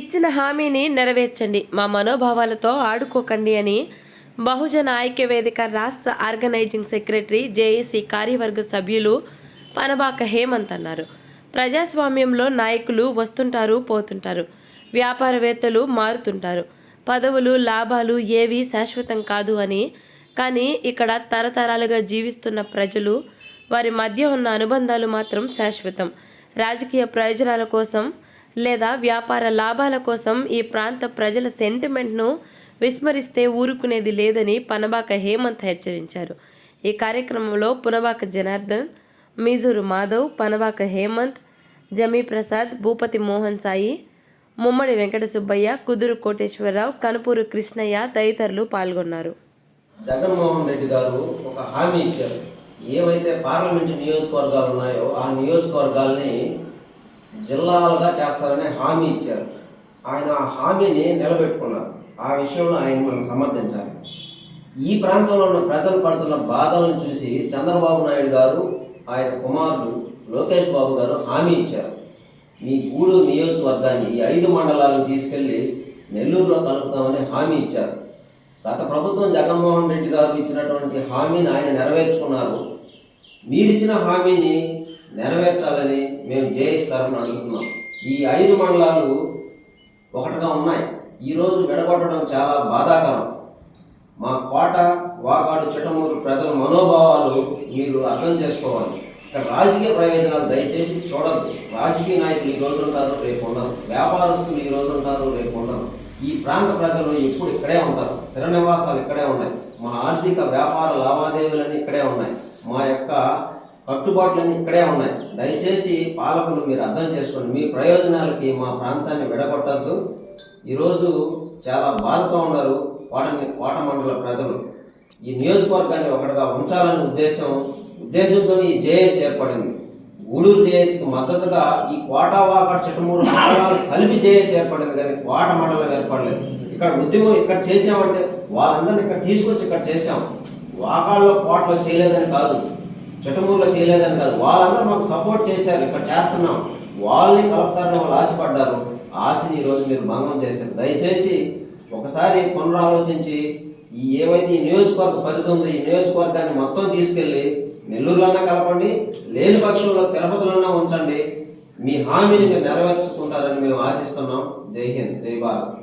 ఇచ్చిన హామీని నెరవేర్చండి. మా మనోభావాలతో ఆడుకోకండి అని బహుజన ఐక్య వేదిక రాష్ట్ర ఆర్గనైజింగ్ సెక్రటరీ జేఏసీ కార్యవర్గ సభ్యులు పనబాక హేమంత్ అన్నారు. ప్రజాస్వామ్యంలో నాయకులు వస్తుంటారు పోతుంటారు. వ్యాపారవేత్తలు మారుతుంటారు. పదవులు లాభాలు ఏవి శాశ్వతం కాదు అని. కానీ ఇక్కడ తరతరాలుగా జీవిస్తున్న ప్రజలు వారి మధ్య ఉన్న అనుబంధాలు మాత్రం శాశ్వతం. రాజకీయ ప్రయోజనాల కోసం లేదా వ్యాపార లాభాల కోసం ఈ ప్రాంత ప్రజల సెంటిమెంట్ను విస్మరిస్తే ఊరుకునేది లేదని పనబాక హేమంత్ హెచ్చరించారు. ఈ కార్యక్రమంలో పునబాక జనార్దన్ మీజూరు మాధవ్ పనబాక హేమంత్ జమీ ప్రసాద్ భూపతి మోహన్ సాయి ముమ్మడి వెంకట సుబ్బయ్య కుదురు కోటేశ్వరరావు కనుపూరు కృష్ణయ్య తదితరులు పాల్గొన్నారు. జగన్మోహన్ రెడ్డి గారు ఒక హామీ ఇచ్చారు. ఏవైతే పార్లమెంట్ నియోజకవర్గాలు ఉన్నాయో ఆ నియోజకవర్గాల్ని జిల్లాలుగా చేస్తారని హామీ ఇచ్చారు. ఆయన ఆ హామీని నిలబెట్టుకున్నారు. ఆ విషయంలో ఆయన మనం సమర్థించాలి. ఈ ప్రాంతంలో ఉన్న ప్రజలు పడుతున్న బాధలను చూసి చంద్రబాబు నాయుడు గారు ఆయన కుమారుడు లోకేష్ బాబు గారు హామీ ఇచ్చారు. మీ గూడూరు నియోజకవర్గాన్ని ఈ ఐదు మండలాలను తీసుకెళ్ళి నెల్లూరులో కలుపుతామని హామీ ఇచ్చారు. గత ప్రభుత్వం జగన్మోహన్ రెడ్డి గారు ఇచ్చినటువంటి హామీని ఆయన నెరవేర్చుకున్నారు. మీరిచ్చిన హామీని నెరవేర్చాలని మేము జేఎస్ తరఫున అడుగుతున్నాం. ఈ ఐదు మండలాలు ఒకటిగా ఉన్నాయి. ఈరోజు విడగొట్టడం చాలా బాధాకరం. మా కోట వాకాడు చిట్టమూరు ప్రజల మనోభావాలు మీరు అర్థం చేసుకోవాలి. ఇక్కడ రాజకీయ ప్రయోజనాలు దయచేసి చూడద్దు. రాజకీయ నాయకులు ఈ రోజు ఉంటారు రేపు ఉండరు. వ్యాపారస్తులు ఈ రోజు ఉంటారు రేపు ఉండరు. ఈ ప్రాంత ప్రజలు ఎప్పుడు ఇక్కడే ఉంటారు. స్థిర నివాసాలు ఇక్కడే ఉన్నాయి. మా ఆర్థిక వ్యాపార లావాదేవీలన్నీ ఇక్కడే ఉన్నాయి. మా యొక్క కట్టుబాట్లన్నీ ఇక్కడే ఉన్నాయి. దయచేసి పాలకులు మీరు అర్థం చేసుకోండి. మీ ప్రయోజనాలకి మా ప్రాంతాన్ని విడగొట్టద్దు. ఈరోజు చాలా బాధతో ఉన్నారు కోటని కోట మండల ప్రజలు. ఈ నియోజకవర్గాన్ని ఒకటిగా ఉంచాలనే ఉద్దేశం ఉద్దేశంతో ఈ జేఏసీ ఏర్పడింది. గూడూరు జేఏసీకి మద్దతుగా ఈ కోట వాకడ్ చిట్టమూరు మండలాలు కలిపి జేఏసీ ఏర్పడింది కానీ కోట మండలం ఏర్పడలేదు. ఇక్కడ ఉద్యమం ఇక్కడ చేసామంటే వాళ్ళందరినీ ఇక్కడ తీసుకొచ్చి ఇక్కడ చేసాం వాకాళ్ళలో కోటలో చేయలేదని కాదు. చిట్టమూరులో చేయలేదని కాదు. వాళ్ళందరూ మాకు సపోర్ట్ చేశారు. ఇక్కడ చేస్తున్నాం. వాళ్ళని కలుపుతారని వాళ్ళు ఆశపడ్డారు. ఆశని ఈరోజు మీరు భంగం చేశారు. దయచేసి ఒకసారి పునరాలోచించి ఈ ఏవైతే ఈ నియోజకవర్గ పరిధి ఉందో ఈ నియోజకవర్గాన్ని మొత్తం తీసుకెళ్ళి నెల్లూరులోనే కలపండి లేని పక్షంలో తిరుపతిలోనే ఉంచండి. మీ హామీని మీరు నెరవేర్చుకుంటారని మేము ఆశిస్తున్నాం. జై హింద్. జై భారత్.